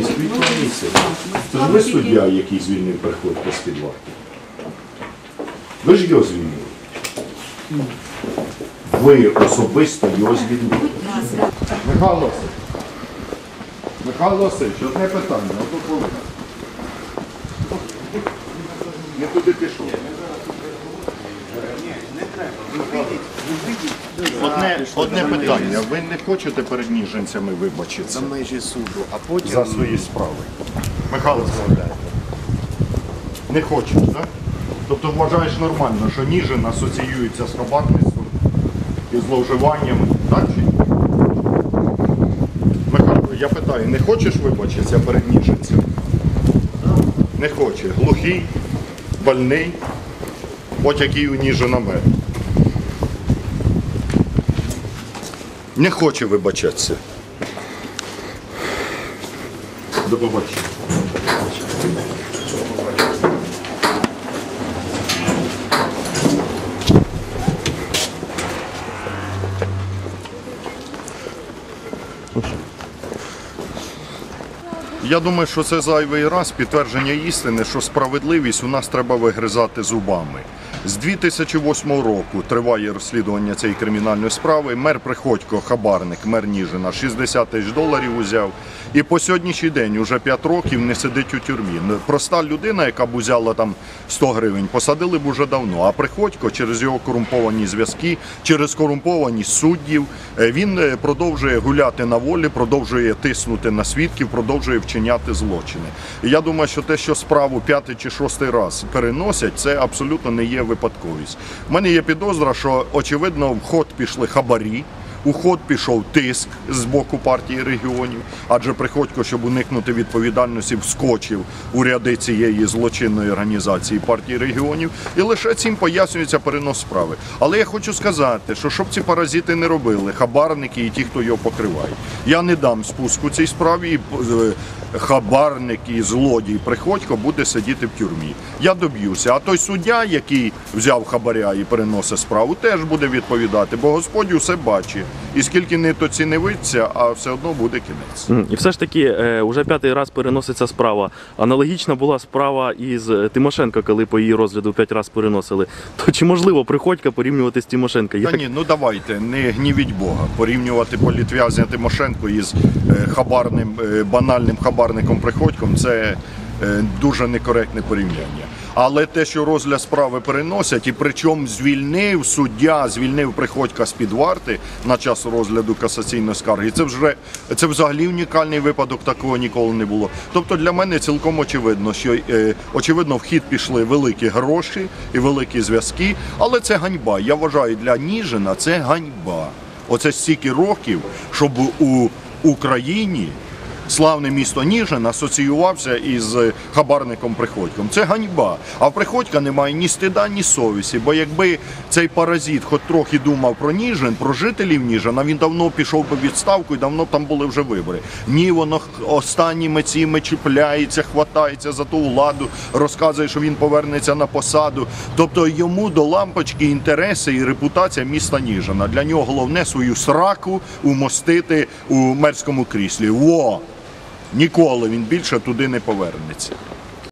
І з квітня місяця. Це ж ви суддя, який звільнив приходько з-під варти. Ви ж його звільнили. Ви особисто його звільнили. Михайло Васильович. Михайло Васильович, одне питання, одну хвилину. Не туди пішов. Одне, одне питання. Ви не хочете перед ніженцями вибачитися за межі суду, а потім за свої справи? Михайло Васильович. Не хочеш, так? Тобто вважаєш нормально, що Ніжин асоціюється з хабарництвом і зловживанням, так чи ні? Михайло, я питаю, не хочеш вибачитися перед Ніжинцем? Не хоче. Глухий, больний, от який у Ніжина мер. Не хоче вибачатися. До побачення. Я думаю, що це зайвий раз підтвердження істини, що справедливість у нас треба вигризати зубами. З 2008 року триває розслідування цієї кримінальної справи. Мер Приходько, хабарник, мер Ніжина, 60 тисяч доларів узяв. І по сьогоднішній день уже 5 років не сидить у тюрмі. Проста людина, яка б узяла там 100 гривень, посадили б уже давно. А Приходько через його корумповані зв'язки, через корумпованість суддів, е, він е, продовжує гуляти на волі, продовжує тиснути на свідків, продовжує вчиняти злочини. І я думаю, що те, що справу п'ятий чи шостий раз переносять, це абсолютно не є випадковість. У мене є підозра, що очевидно в ход пішли хабарі. У ход пішов тиск з боку партії регіонів, адже Приходько, щоб уникнути відповідальності, вскочив у ряди цієї злочинної організації партії регіонів, і лише цим пояснюється перенос справи. Але я хочу сказати, що щоб ці паразити не робили, хабарники і ті, хто його покриває, я не дам спуску цій справі. і е, Хабарник і злодій Приходько буде сидіти в тюрмі. Я доб'юся. А той суддя, який взяв хабаря і переносить справу, теж буде відповідати, бо Господь усе бачить. І скільки не то цінивиться, а все одно буде кінець. І все ж таки, е, уже п'ятий раз переноситься справа. Аналогічна була справа із е, Тимошенко, коли по її розгляду п'ять разів переносили. То чи можливо приходька порівнювати з Тимошенко? Я Та ні, ну давайте, не гнівіть Бога. Порівнювати політв'язня Тимошенко із е, хабарним, е, банальним хабарником Приходьком це е, дуже некоректне порівняння. Але те, що розгляд справи переносять, і причому звільнив суддя, звільнив Приходька з під варти на час розгляду касаційної скарги, це вже це взагалі унікальний випадок, такого ніколи не було. Тобто для мене цілком очевидно, що е, очевидно в хід пішли великі гроші і великі зв'язки, але це ганьба. Я вважаю, для Ніжина це ганьба. Оце стільки років, щоб у Україні славне місто Ніжин асоціювався із хабарником Приходьком. Це ганьба. А в Приходька немає ні стида, ні совісті. Бо якби цей паразит хоч трохи думав про Ніжин, про жителів Ніжина, він давно пішов би відставку і давно там були вже вибори. Ні, воно останніми цими чіпляється, хватається за ту владу, розказує, що він повернеться на посаду. Тобто йому до лампочки інтереси і репутація міста Ніжина. Для нього головне свою сраку умостити у мерському кріслі. Во! Ніколи він більше туди не повернеться.